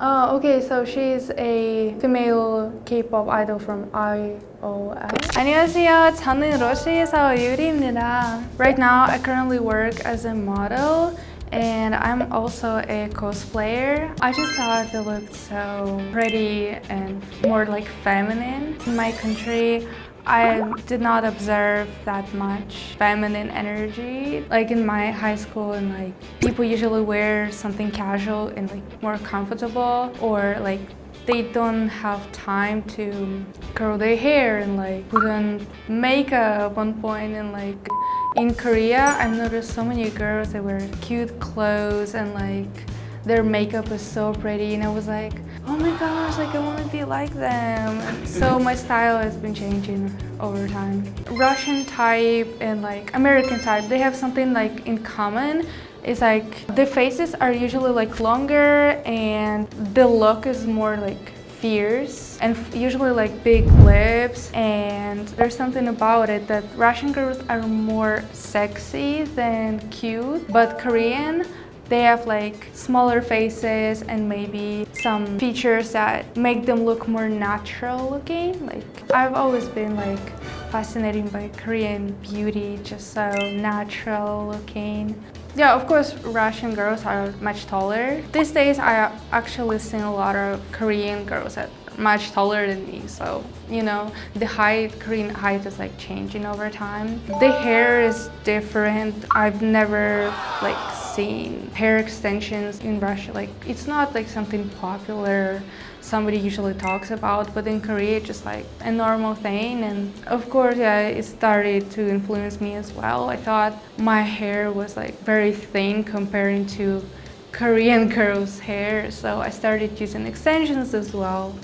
Oh, okay. So she's a female K-pop idol from IOI. 안녕하세요. 저는 러시아에서 유리입니다. Right now, I currently work as a model. And I'm also a cosplayer. I just thought they looked so pretty and more like feminine. In my country, I did not observe that much feminine energy. Like in my high school and like people usually wear something casual and like more comfortable or like they don't have time to curl their hair and like put on makeup one point and like in Korea I've noticed so many girls that wear cute clothes and like their makeup is so pretty and I was like oh my gosh like I want to be like them. So my style has been changing over time. Russian type and like American type they have something like in common. It's like the faces are usually like longer and the look is more like fierce and usually like big lips. And there's something about it that Russian girls are more sexy than cute but Korean they have like smaller faces and maybe some features that make them look more natural looking. Like I've always been like fascinated by Korean beauty, just so natural looking. Yeah, of course, Russian girls are much taller. These days, I actually seen a lot of Korean girls that are much taller than me. So, you know, the height, Korean height is like changing over time. The hair is different. I've never like seen hair extensions in Russia. Like it's not like something popular somebody usually talks about, but in Korea it's just like a normal thing. And of course, yeah, it started to influence me as well. I thought my hair was like very thin comparing to Korean girls' hair, so I started using extensions as well.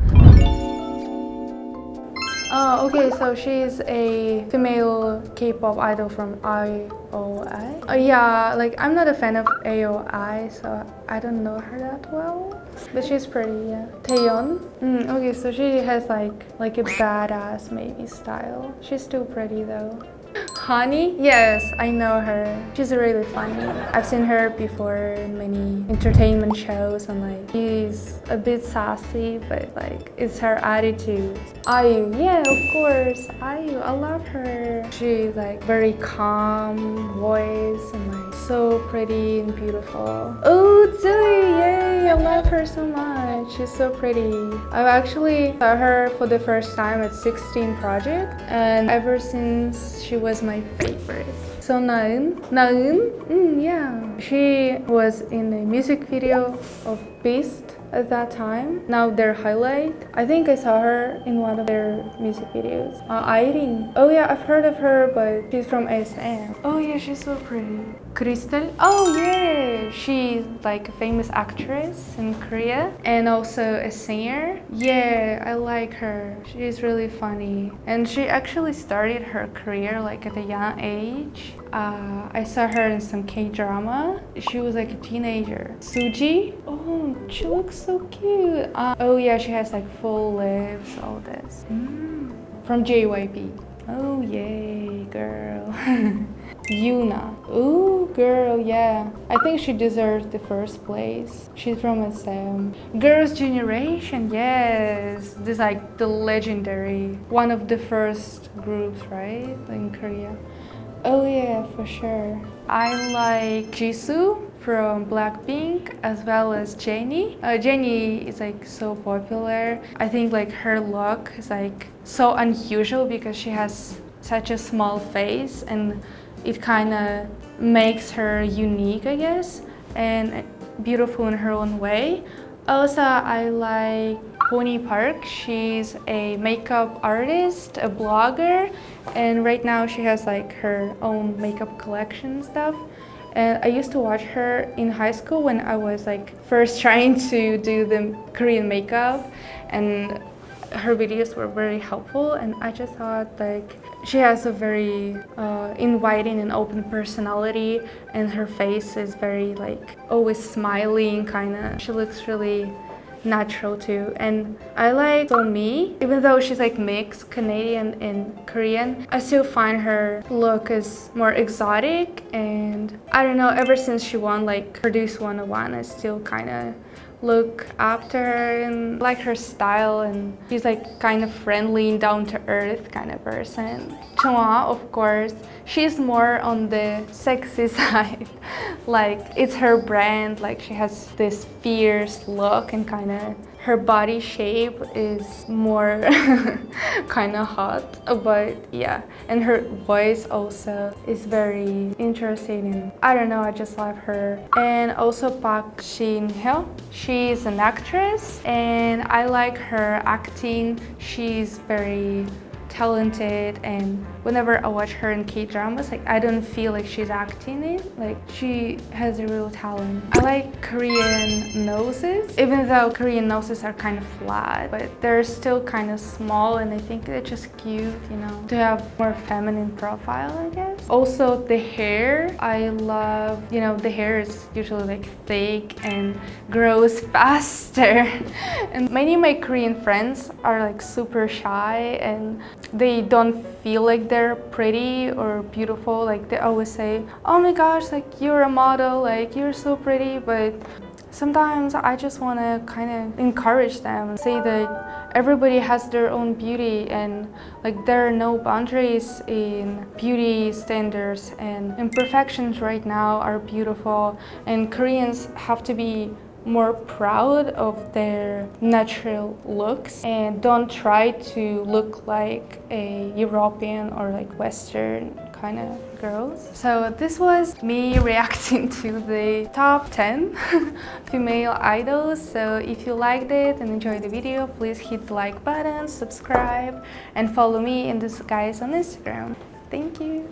Oh, okay, so she's a female K-pop idol from IOI. Uh, yeah, like I'm not a fan of AOI, so I don't know her that well. But she's pretty, yeah. Taeyeon. Mm, okay, so she has like like a badass maybe style. She's still pretty though. Honey? Yes, I know her. She's really funny. I've seen her before in many entertainment shows and like she's a bit sassy, but like it's her attitude. Ayu, yeah, of course. Ayu, I love her. She's like very calm voice and like so pretty and beautiful. Oh, Zui, yay! I love her so much. She's so pretty. I've actually saw her for the first time at 16 Project, and ever since she was my favorite. So Naeun, Naeun, mm, yeah, she was in a music video of Beast at that time. Now their highlight. I think I saw her in one of their music videos. Uh, Irene. Oh yeah, I've heard of her, but she's from SM. Oh yeah, she's so pretty. Crystal. Oh yeah, she's like a famous actress in Korea and also a singer. Yeah, I like her. She's really funny, and she actually started her career like at a young age. Uh, I saw her in some K drama. She was like a teenager. Suji. Oh, she looks so cute. Uh, oh yeah, she has like full lips. All this. Mm. From JYP. Oh yay, girl. Yuna. Ooh, girl, yeah. I think she deserves the first place. She's from SM. Girls' Generation, yes. This is like the legendary, one of the first groups, right, in Korea. Oh yeah, for sure. I like Jisoo from Blackpink as well as Jennie. Uh, Jennie is like so popular. I think like her look is like so unusual because she has such a small face and it kind of makes her unique, I guess, and beautiful in her own way. Also, I like Bonnie Park. She's a makeup artist, a blogger, and right now she has like her own makeup collection stuff. And I used to watch her in high school when I was like first trying to do the Korean makeup, and her videos were very helpful. And I just thought like she has a very uh, inviting and open personality, and her face is very like always smiling, kind of. She looks really natural too. And I like me, even though she's like mixed Canadian and Korean, I still find her look is more exotic. And I don't know, ever since she won like Produce 101, I still kind of look after and like her style and she's like kind of friendly and down to earth kind of person. Chua, of course, she's more on the sexy side. like it's her brand, like she has this fierce look and kind of her body shape is more kind of hot but yeah. And her voice also is very interesting and I don't know I just love her. And also Park Shin Hyo she's an actress and I like her acting. She's very talented and whenever I watch her in K-dramas, like I don't feel like she's acting it. Like she has a real talent. I like Korean noses, even though Korean noses are kind of flat, but they're still kind of small and I think they're just cute, you know, to have more feminine profile, I guess. Also the hair, I love, you know, the hair is usually like thick and grows faster. and many of my Korean friends are like super shy and they don't feel like they're pretty or beautiful like they always say oh my gosh like you're a model like you're so pretty but sometimes I just want to kind of encourage them and say that everybody has their own beauty and like there are no boundaries in beauty standards and imperfections right now are beautiful and Koreans have to be more proud of their natural looks and don't try to look like a European or like Western kind of girls. So this was me reacting to the top 10 female idols. So if you liked it and enjoyed the video, please hit the like button, subscribe, and follow me and this guys on Instagram. Thank you.